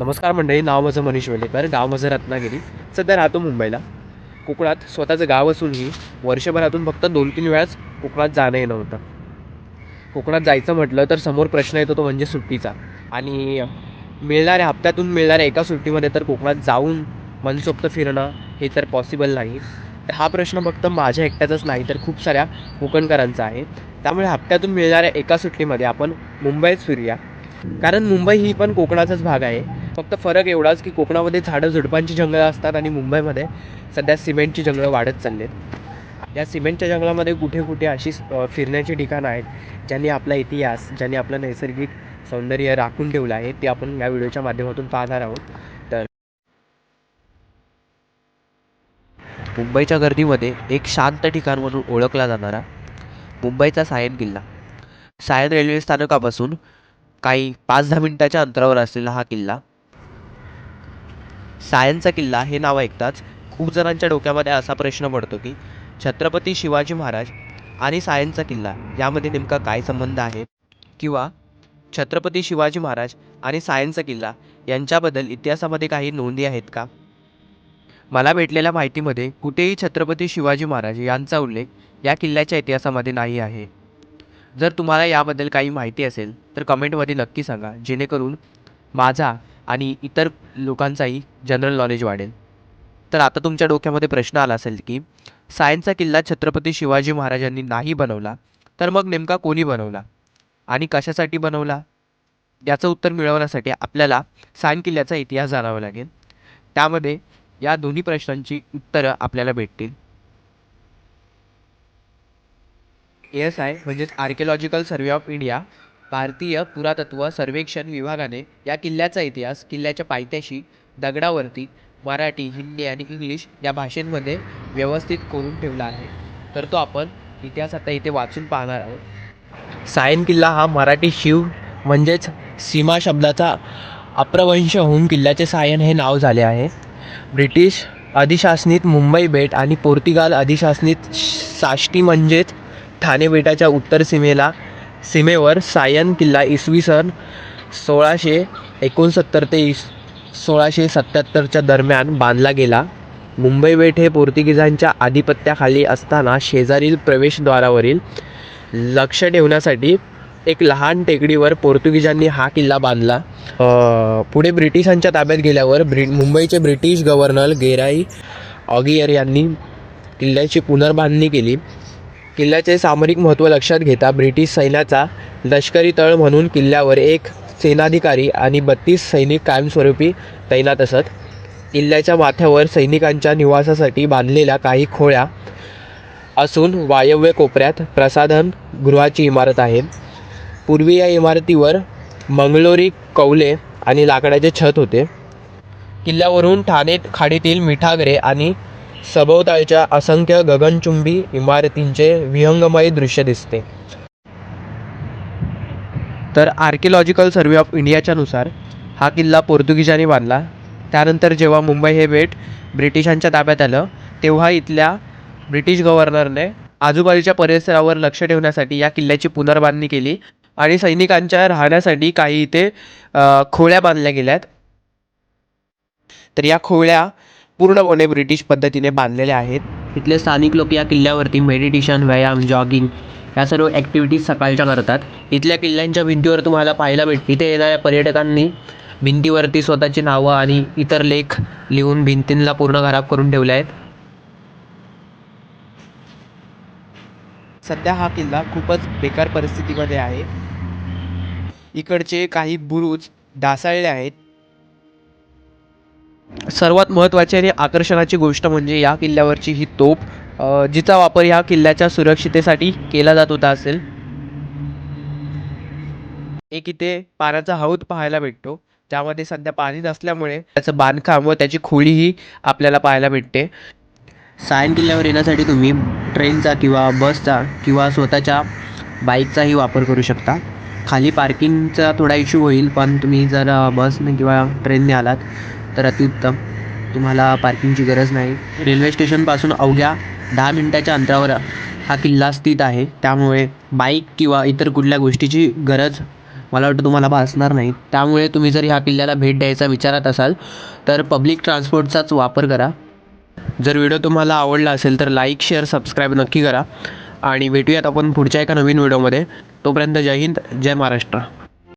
नमस्कार मंडळी नाव माझं मनीष वेलेकर गाव माझं रत्नागिरी. सध्या राहतो मुंबईला. कोकणात स्वतःचं गाव असूनही वर्षभरातून फक्त दोन तीन वेळाच कोकणात जाणं येणं होतं. कोकणात जायचं म्हटलं तर समोर प्रश्न येतो तो म्हणजे सुट्टीचा. आणि मिळणाऱ्या हप्त्यातून मिळणाऱ्या एका सुट्टीमध्ये तर कोकणात जाऊन मनसोक्त फिरणं हे तर पॉसिबल नाही. तर हा प्रश्न फक्त माझ्या एकट्याचाच नाही तर खूप साऱ्या कोकणकरांचा आहे. त्यामुळे हप्त्यातून मिळणाऱ्या एका सुट्टीमध्ये आपण मुंबईच फिरूया. कारण मुंबई ही पण कोकणाचाच भाग आहे. फक्त फरक एवढाच की कोकणामध्ये झाडं झुडपांची जंगलं असतात आणि मुंबईमध्ये सध्या सिमेंटची जंगलं वाढत चाललेत. या सिमेंटच्या जंगलामध्ये कुठे कुठे अशी फिरण्याची ठिकाणं आहेत ज्यांनी आपला इतिहास ज्यांनी आपलं नैसर्गिक सौंदर्य राखून ठेवलं आहे ते आपण या व्हिडिओच्या माध्यमातून पाहणार आहोत. तर मुंबईच्या गर्दीमध्ये एक शांत ठिकाण म्हणून ओळखला जाणारा मुंबईचा सायन किल्ला. सायन रेल्वे स्थानकापासून काही पाच दहा मिनिटाच्या अंतरावर असलेला हा किल्ला सायनचा किल्ला हे नाव ऐकताच खूप जणांच्या डोक्यामध्ये असा प्रश्न पडतो की छत्रपती शिवाजी महाराज आणि सायनचा किल्ला यामध्ये नेमका काय संबंध आहे? किंवा छत्रपती शिवाजी महाराज आणि सायनचा किल्ला यांच्याबद्दल इतिहासामध्ये काही नोंदी आहेत का? मला भेटलेल्या माहितीमध्ये कुठेही छत्रपती शिवाजी महाराज यांचा उल्लेख या किल्ल्याच्या इतिहासामध्ये नाही आहे. जर तुम्हाला याबद्दल काही माहिती असेल तर कमेंटमध्ये नक्की सांगा जेणेकरून माझा आणि इतर लोकांचाही जनरल नॉलेज वाढेल. तर आता तुमच्या डोक्यामध्ये प्रश्न आला असेल की सायनचा किल्ला छत्रपती शिवाजी महाराजांनी नाही बनवला तर मग नेमका कोणी बनवला? आणि कशासाठी बनवला? याचं उत्तर मिळवण्यासाठी आपल्याला सायन किल्ल्याचा इतिहास जाणावा लागेल. त्यामध्ये या दोन्ही प्रश्नांची उत्तरं आपल्याला भेटतील. एस आय म्हणजेच आर्किओलॉजिकल सर्वे ऑफ इंडिया भारतीय पुरातत्व सर्वेक्षण विभागाने या किल्ल्याचा इतिहास किल्ल्याच्या पायथ्याशी दगडावरती मराठी हिंदी आणि इंग्लिश या भाषेंमध्ये व्यवस्थित करून ठेवला आहे. तर तो आपण इतिहास आता इथे वाचून पाहणार आहोत. सायन किल्ला हा मराठी शिव म्हणजेच सीमा शब्दाचा अप्रवंश होऊन किल्ल्याचे सायन हे नाव झाले आहे. ब्रिटिश अधिशासनित मुंबई बेट आणि पोर्तुगाल अधिशासनीत साष्टी म्हणजेच ठाणे बेटाच्या उत्तर सीमेला सीमेवर सायन किल्ला इसवी सन सोळाशे एकोणसत्तर ते इस सोळाशे सत्याहत्तरच्या दरम्यान बांधला गेला. मुंबई बेट हे पोर्तुगीजांच्या आधिपत्याखाली असताना शेजारील प्रवेशद्वारावरील लक्ष ठेवण्यासाठी एक लहान टेकडीवर पोर्तुगीजांनी हा किल्ला बांधला. पुढे ब्रिटिशांच्या ताब्यात गेल्यावर ब्रि मुंबईचे ब्रिटिश गव्हर्नर गेराई ऑगियर यांनी किल्ल्याची पुनर्बांधणी केली. किल्ल्याचे सामरिक महत्त्व लक्षात घेता ब्रिटिश सैन्याचा लष्करी तळ म्हणून किल्ल्यावर एक सेनाधिकारी आणि बत्तीस सैनिक कायमस्वरूपी तैनात असत. किल्ल्याच्या माथ्यावर सैनिकांच्या निवासासाठी बांधलेल्या काही खोळ्या असून वायव्य कोपऱ्यात प्रसाधन गृहाची इमारत आहे. पूर्वी या इमारतीवर मंगलोरी कौले आणि लाकडाचे छत होते. किल्ल्यावरून ठाणे खाडीतील मिठागरे आणि सभोवतालच्या असंख्य गगनचुंबी इमारतींचे विहंगमय दृश्य दिसते. तर आर्किओलॉजिकल सर्वे ऑफ इंडियाच्या नुसार हा किल्ला पोर्तुगीजांनी बांधला. त्यानंतर जेव्हा मुंबई हे बेट ब्रिटिशांच्या ताब्यात आलं तेव्हा इथल्या ब्रिटिश गव्हर्नरने आजूबाजूच्या परिसरावर लक्ष ठेवण्यासाठी या किल्ल्याची पुनर्बांधणी केली आणि सैनिकांच्या राहण्यासाठी काही इथे खोळ्या बांधल्या गेल्यात. तर या खोळ्या पूर्णपणे ब्रिटिश पद्धतीने बांधलेल्या आहेत. इथले स्थानिक लोक या किल्ल्यावरती मेडिटेशन व्यायाम जॉगिंग या सर्व ॲक्टिव्हिटीज सकाळच्या करतात. इथल्या किल्ल्यांच्या भिंतीवर तुम्हाला पाहायला भेट इथे येणाऱ्या पर्यटकांनी भिंतीवरती स्वतःची नावं आणि इतर लेख लिहून भिंतींना पूर्ण खराब करून ठेवले आहेत. सध्या हा किल्ला खूपच बेकार परिस्थितीमध्ये आहे. इकडचे काही बुरुज ढासळले आहेत. सर्वात महत्त्वाची आणि आकर्षणाची गोष्ट म्हणजे या किल्ल्यावरची ही तोफ जिचा वापर या किल्ल्याच्या सुरक्षितेसाठी केला जात होता असेल. एक इथे पाण्याचा हौद पाहायला भेटतो ज्यामध्ये सध्या पाणी नसल्यामुळे त्याचं बांधकाम व त्याची खोलीही आपल्याला पाहायला भेटते. सायन किल्ल्यावर येण्यासाठी तुम्ही ट्रेनचा किंवा बसचा किंवा स्वतःच्या बाईकचाही वापर करू शकता. खाली पार्किंगचा थोडा इश्यू होईल पण तुम्ही जर बसने किंवा ट्रेनने आलात तर अतिउत्तम तुम्हाला पार्किंगची गरज नाही. रेल्वे स्टेशनपासून अवघ्या दहा मिनटाच्या अंतरावर हा किल्ला स्थित आहे. त्यामुळे बाईक किंवा इतर कुठल्या गोष्टीची गरज मला वाटतं तुम्हाला भासणार नाही. त्यामुळे तुम्ही जर ह्या किल्ल्याला भेट द्यायचा विचारात असाल तर पब्लिक ट्रान्सपोर्टचाच वापर करा. जर व्हिडिओ तुम्हाला आवडला असेल तर लाईक शेअर सबस्क्राईब नक्की करा. आणि भेटूयात आपण पुढच्या एका नवीन व्हिडिओमध्ये तोपर्यंत जय हिंद जय महाराष्ट्र.